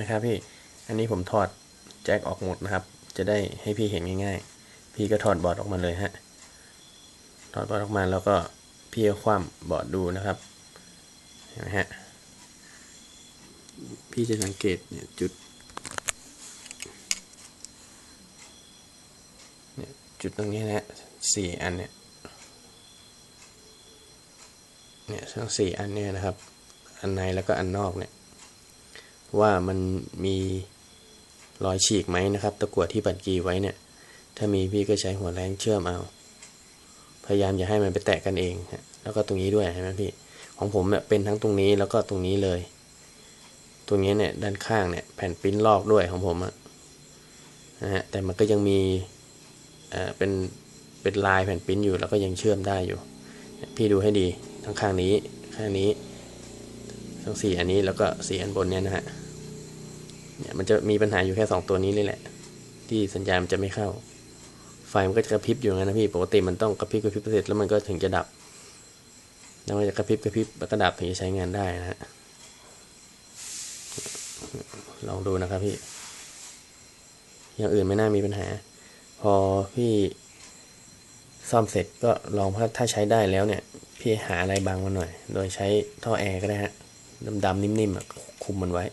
นะครับพี่ อันนี้ผมถอดแจ็คออกหมดนะครับ จะได้ให้พี่เห็นง่ายๆ พี่ก็ถอดบอร์ดออกมาเลยฮะ ถอดบอร์ดออกมาแล้วก็พี่ก็คว่ำบอร์ดดูนะครับ เห็นไหมฮะ พี่จะสังเกตเนี่ยจุดเนี่ยจุดตรงนี้นะฮะสี่อันเนี่ย เนี่ยทั้งสี่อันเนี่ยนะครับ อันในแล้วก็อันนอกเนี่ย ว่ามันมีรอยฉีกไหมนะครับ ตะกั่วที่บัดกีไว้เนี่ย ถ้ามีพี่ก็ใช้หัวแรงเชื่อมเอา พยายามอย่าให้มันไปแตะกันเองฮะแล้วก็ตรงนี้ด้วยเห็นไหมพี่ ของผมเนี่ยเป็นทั้งตรงนี้แล้วก็ตรงนี้เลย ตรงนี้เนี่ยด้านข้างเนี่ยแผ่นปิ้นลอกด้วยของผมอะนะฮะแต่มันก็ยังมีเอ่อเป็นเป็นลายแผ่นปิ้นอยู่แล้วก็ยังเชื่อมได้อยู่ พี่ดูให้ดีทั้งข้างนี้ข้างนี้ทั้งสี่อันนี้แล้วก็สี่อันบนเนี่ยนะฮะ เนี่ยมันจะมีปัญหาอยู่แค่สองตัวนี้เลยแหละ ที่สัญญาณมันจะไม่เข้า ไฟมันก็จะกระพริบอยู่งั้นนะพี่ปกติมันต้องกระพริบกระพริบเสร็จแล้วมันก็ถึงจะดับ แล้วมันจะกระพริบกระพริบแล้วก็ดับถึงจะใช้งานได้นะฮะลองดูนะครับพี่ อย่างอื่นไม่น่ามีปัญหา พอพี่ซ่อมเสร็จก็ลองถ้าใช้ได้แล้วเนี่ย พี่หาอะไรบางมาหน่อย โดยใช้ท่อแอร์ก็ได้ฮะดำๆนิ่มๆอะคุมมันไว้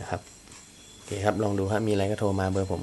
นะครับ โอเคครับ ลองดูครับมีอะไรก็โทรมาเบอร์ผม